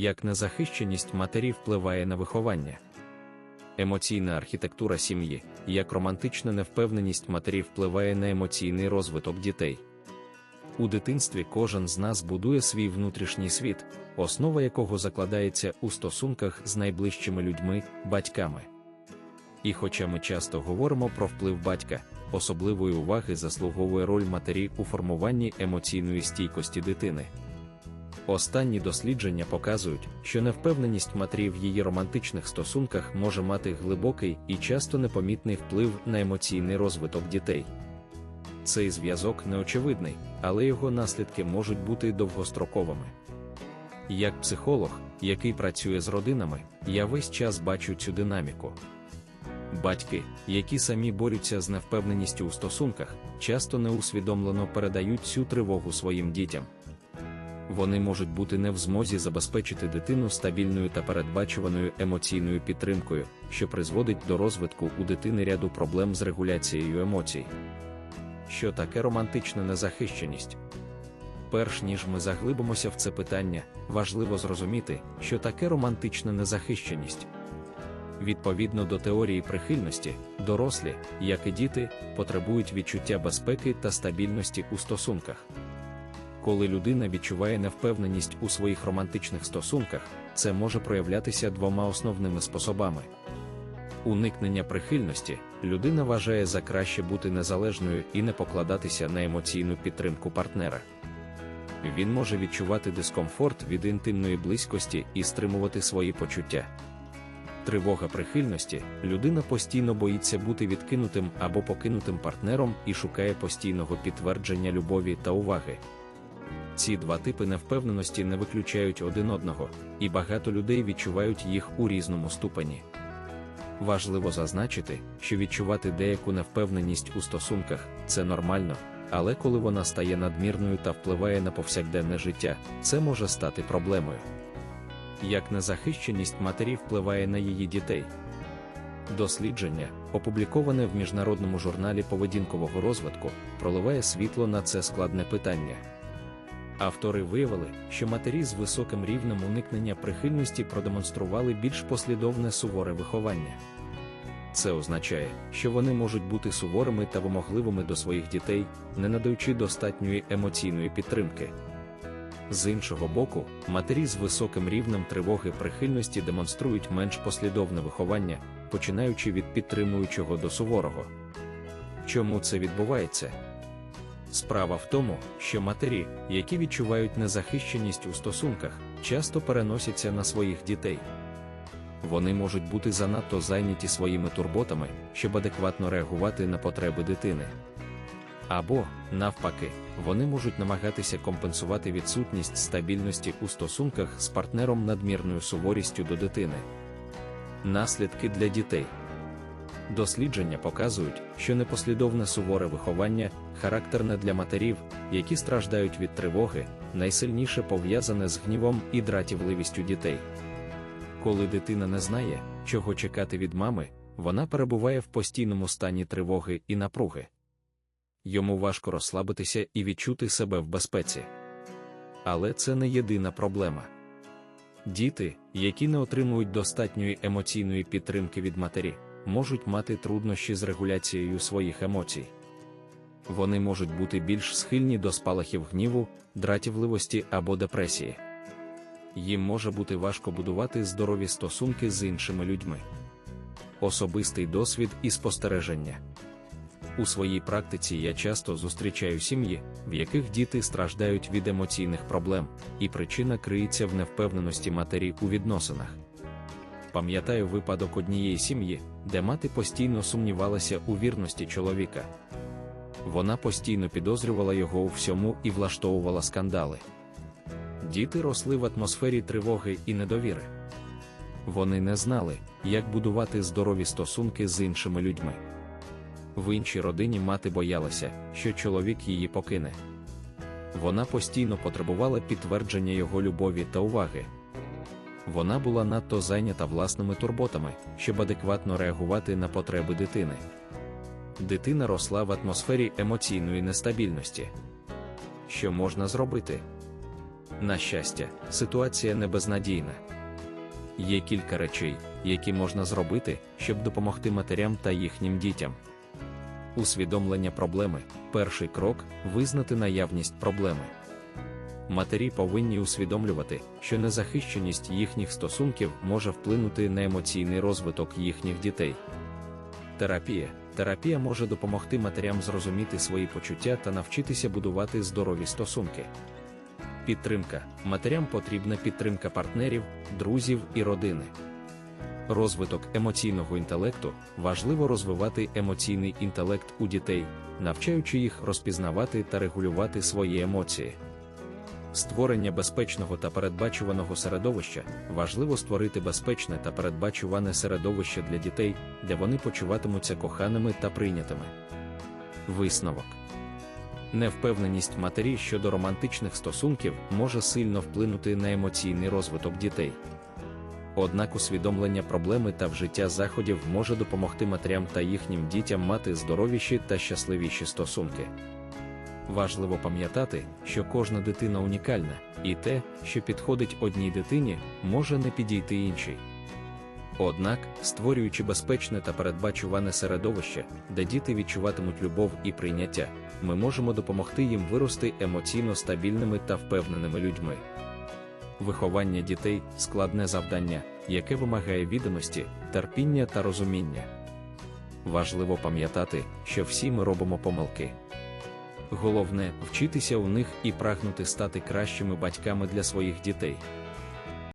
як незахищеність матері впливає на виховання. Емоційна архітектура сім'ї, як романтична невпевненість матері впливає на емоційний розвиток дітей. У дитинстві кожен з нас будує свій внутрішній світ, основа якого закладається у стосунках з найближчими людьми, батьками. І хоча ми часто говоримо про вплив батька, особливої уваги заслуговує роль матері у формуванні емоційної стійкості дитини. Останні дослідження показують, що невпевненість матері в її романтичних стосунках може мати глибокий і часто непомітний вплив на емоційний розвиток дітей. Цей зв'язок неочевидний, але його наслідки можуть бути довгостроковими. Як психолог, який працює з родинами, я весь час бачу цю динаміку. Батьки, які самі борються з невпевненістю у стосунках, часто неусвідомлено передають цю тривогу своїм дітям. Вони можуть бути не в змозі забезпечити дитину стабільною та передбачуваною емоційною підтримкою, що призводить до розвитку у дитини ряду проблем з регуляцією емоцій. Що таке романтична незахищеність? Перш ніж ми заглибимося в це питання, важливо зрозуміти, що таке романтична незахищеність. Відповідно до теорії прихильності, дорослі, як і діти, потребують відчуття безпеки та стабільності у стосунках. Коли людина відчуває невпевненість у своїх романтичних стосунках, це може проявлятися двома основними способами. Уникнення прихильності людина вважає за краще бути незалежною і не покладатися на емоційну підтримку партнера. Він може відчувати дискомфорт від інтимної близькості і стримувати свої почуття. Тривога прихильності людина постійно боїться бути відкинутим або покинутим партнером і шукає постійного підтвердження любові та уваги. Ці два типи невпевненості не виключають один одного, і багато людей відчувають їх у різному ступені. Важливо зазначити, що відчувати деяку невпевненість у стосунках це нормально, але коли вона стає надмірною та впливає на повсякденне життя, це може стати проблемою. Як незахищеність матері впливає на її дітей. Дослідження, опубліковане в міжнародному журналі поведінкового розвитку, проливає світло на це складне питання. Автори виявили, що матері з високим рівнем уникнення прихильності продемонстрували більш послідовне суворе виховання. Це означає, що вони можуть бути суворими та вимогливими до своїх дітей, не надаючи достатньої емоційної підтримки. З іншого боку, матері з високим рівнем тривоги прихильності демонструють менш послідовне виховання, починаючи від підтримуючого до суворого. Чому це відбувається? Справа в тому, що матері, які відчувають незахищеність у стосунках, часто переносяться на своїх дітей. Вони можуть бути занадто зайняті своїми турботами, щоб адекватно реагувати на потреби дитини. Або, навпаки, вони можуть намагатися компенсувати відсутність стабільності у стосунках з партнером надмірною суворістю до дитини. Наслідки для дітей. Дослідження показують, що непослідовне суворе виховання, характерне для матерів, які страждають від тривоги, найсильніше пов'язане з гнівом і дратівливістю дітей. Коли дитина не знає, чого чекати від мами, вона перебуває в постійному стані тривоги і напруги. Йому важко розслабитися і відчути себе в безпеці. Але це не єдина проблема. Діти, які не отримують достатньої емоційної підтримки від матері, можуть мати труднощі з регуляцією своїх емоцій. Вони можуть бути більш схильні до спалахів гніву, дратівливості або депресії. Їм може бути важко будувати здорові стосунки з іншими людьми. Особистий досвід і спостереження. У своїй практиці я часто зустрічаю сім'ї, в яких діти страждають від емоційних проблем, і причина криється в невпевненості матері у відносинах. Пам'ятаю випадок однієї сім'ї, де мати постійно сумнівалася у вірності чоловіка. Вона постійно підозрювала його у всьому і влаштовувала скандали. Діти росли в атмосфері тривоги і недовіри. Вони не знали, як будувати здорові стосунки з іншими людьми. В іншій родині мати боялася, що чоловік її покине. Вона постійно потребувала підтвердження його любові та уваги. Вона була надто зайнята власними турботами, щоб адекватно реагувати на потреби дитини. Дитина росла в атмосфері емоційної нестабільності. Що можна зробити? На щастя, ситуація не безнадійна. Є кілька речей, які можна зробити, щоб допомогти матерям та їхнім дітям. Усвідомлення проблеми перший крок визнати наявність проблеми. Матері повинні усвідомлювати, що незахищеність їхніх стосунків може вплинути на емоційний розвиток їхніх дітей. Терапія Терапія може допомогти матерям зрозуміти свої почуття та навчитися будувати здорові стосунки. Підтримка матерям потрібна підтримка партнерів, друзів і родини. Розвиток емоційного інтелекту важливо розвивати емоційний інтелект у дітей, навчаючи їх розпізнавати та регулювати свої емоції. Створення безпечного та передбачуваного середовища важливо створити безпечне та передбачуване середовище для дітей, де вони почуватимуться коханими та прийнятими. Висновок невпевненість матері щодо романтичних стосунків може сильно вплинути на емоційний розвиток дітей. Однак усвідомлення проблеми та вжиття заходів може допомогти матерям та їхнім дітям мати здоровіші та щасливіші стосунки. Важливо пам'ятати, що кожна дитина унікальна, і те, що підходить одній дитині, може не підійти іншій. Однак, створюючи безпечне та передбачуване середовище, де діти відчуватимуть любов і прийняття, ми можемо допомогти їм вирости емоційно стабільними та впевненими людьми. Виховання дітей складне завдання, яке вимагає відданості, терпіння та розуміння. Важливо пам'ятати, що всі ми робимо помилки. Головне вчитися у них і прагнути стати кращими батьками для своїх дітей.